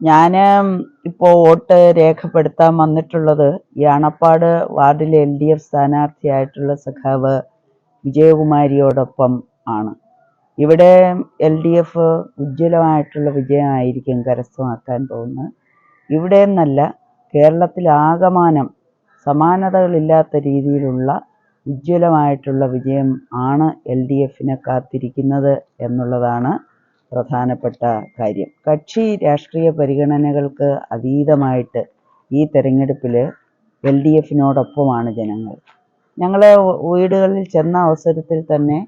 ഞാൻ ഇപ്പോൾ വോട്ട് രേഖപ്പെടുത്താൻ വന്നിട്ടുള്ളത് ഈ അണപ്പാട് വാർഡിലെ എൽ ഡി എഫ് സ്ഥാനാർത്ഥിയായിട്ടുള്ള സഖാവ് വിജയകുമാരിയോടൊപ്പം ആണ്. ഇവിടെ എൽ ഡി എഫ് ഉജ്ജ്വലമായിട്ടുള്ള വിജയമായിരിക്കും കരസ്ഥമാക്കാൻ പോകുന്നത്. ഇവിടെ എന്നല്ല കേരളത്തിലാകമാനം സമാനതകളില്ലാത്ത രീതിയിലുള്ള ഉജ്ജ്വലമായിട്ടുള്ള വിജയം ആണ് എൽ ഡി എഫിനെ കാത്തിരിക്കുന്നത് എന്നുള്ളതാണ് പ്രധാനപ്പെട്ട കാര്യം. കക്ഷി രാഷ്ട്രീയ പരിഗണനകൾക്ക് അതീതമായിട്ട് ഈ തെരഞ്ഞെടുപ്പിൽ എൽ ഡി എഫിനോടൊപ്പമാണ് ജനങ്ങൾ. ഞങ്ങൾ വീടുകളിൽ ചെന്ന അവസരത്തിൽ തന്നെ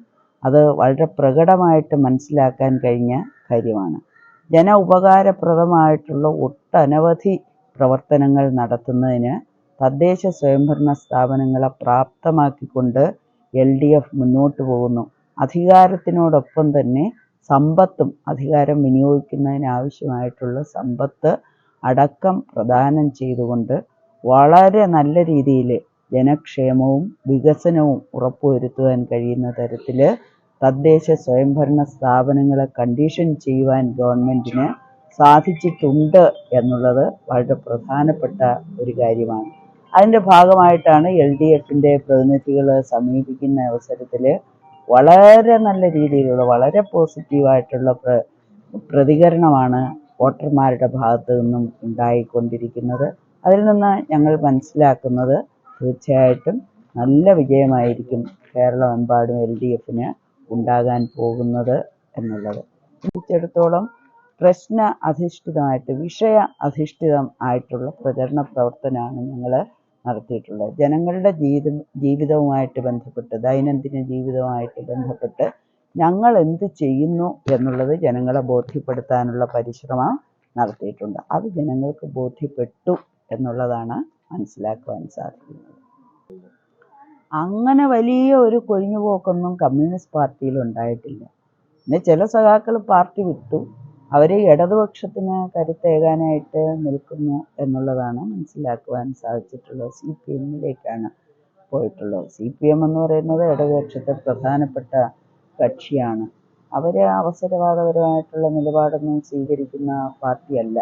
അത് വളരെ പ്രകടമായിട്ട് മനസ്സിലാക്കാൻ കഴിഞ്ഞ കാര്യമാണ്. ജന ഉപകാരപ്രദമായിട്ടുള്ള ഒട്ടനവധി പ്രവർത്തനങ്ങൾ നടത്തുന്നതിന് തദ്ദേശ സ്വയംഭരണ സ്ഥാപനങ്ങളെ പ്രാപ്തമാക്കിക്കൊണ്ട് എൽ ഡി എഫ് മുന്നോട്ട് പോകുന്നു. അധികാരത്തിനോടൊപ്പം തന്നെ സമ്പത്തും അധികാരം വിനിയോഗിക്കുന്നതിന് ആവശ്യമായിട്ടുള്ള സമ്പത്ത് അടക്കം പ്രദാനം ചെയ്തുകൊണ്ട് വളരെ നല്ല രീതിയിൽ ജനക്ഷേമവും വികസനവും ഉറപ്പുവരുത്തുവാൻ കഴിയുന്ന തരത്തിൽ തദ്ദേശ സ്വയംഭരണ സ്ഥാപനങ്ങളെ കണ്ടീഷൻ ചെയ്യുവാൻ ഗവൺമെന്റിന് സാധിച്ചിട്ടുണ്ട് എന്നുള്ളത് വളരെ പ്രധാനപ്പെട്ട ഒരു കാര്യമാണ്. അതിന്റെ ഭാഗമായിട്ടാണ് എൽ ഡി എഫിന്റെ പ്രതിനിധികൾ സമീപിക്കുന്ന അവസരത്തിൽ വളരെ നല്ല രീതിയിലുള്ള വളരെ പോസിറ്റീവായിട്ടുള്ള പ്ര പ്രതികരണമാണ് വോട്ടർമാരുടെ ഭാഗത്തു നിന്നും ഉണ്ടായിക്കൊണ്ടിരിക്കുന്നത്. അതിൽ നിന്ന് ഞങ്ങൾ മനസ്സിലാക്കുന്നത് തീർച്ചയായിട്ടും നല്ല വിജയമായിരിക്കും കേരളമെമ്പാടും എൽ ഡി എഫിന് ഉണ്ടാകാൻ പോകുന്നത് എന്നുള്ളത്. സംബന്ധിച്ചിടത്തോളം പ്രശ്ന അധിഷ്ഠിതമായിട്ട് വിഷയ അധിഷ്ഠിതം ആയിട്ടുള്ള പ്രചരണ പ്രവർത്തനമാണ് ഞങ്ങൾ നടത്തിയിട്ടുള്ളത്. ജനങ്ങളുടെ ജീവിതം ജീവിതവുമായിട്ട് ബന്ധപ്പെട്ട് ദൈനംദിന ജീവിതവുമായിട്ട് ബന്ധപ്പെട്ട് ഞങ്ങൾ എന്ത് ചെയ്യുന്നു എന്നുള്ളത് ജനങ്ങളെ ബോധ്യപ്പെടുത്താനുള്ള പരിശ്രമം നടത്തിയിട്ടുണ്ട്. അത് ജനങ്ങൾക്ക് ബോധ്യപ്പെട്ടു എന്നുള്ളതാണ് മനസ്സിലാക്കുവാൻ സാധിക്കുന്നത്. അങ്ങനെ വലിയ ഒരു കൊഴിഞ്ഞുപോക്കൊന്നും കമ്മ്യൂണിസ്റ്റ് പാർട്ടിയിൽ ഉണ്ടായിട്ടില്ല. പിന്നെ ചില സഖാക്കൾ പാർട്ടി വിട്ടു. അവർ ഇടതുപക്ഷത്തിന് കരുത്തേകാനായിട്ട് നിൽക്കുന്നു എന്നുള്ളതാണ് മനസ്സിലാക്കുവാൻ സാധിച്ചിട്ടുള്ളത് സി പി എമ്മിലേക്കാണ് പോയിട്ടുള്ളത്. സി പി എം എന്ന് പറയുന്നത് ഇടതുപക്ഷത്തെ പ്രധാനപ്പെട്ട കക്ഷിയാണ്. അവർ അവസരവാദപരമായിട്ടുള്ള നിലപാടൊന്നും സ്വീകരിക്കുന്ന പാർട്ടിയല്ല.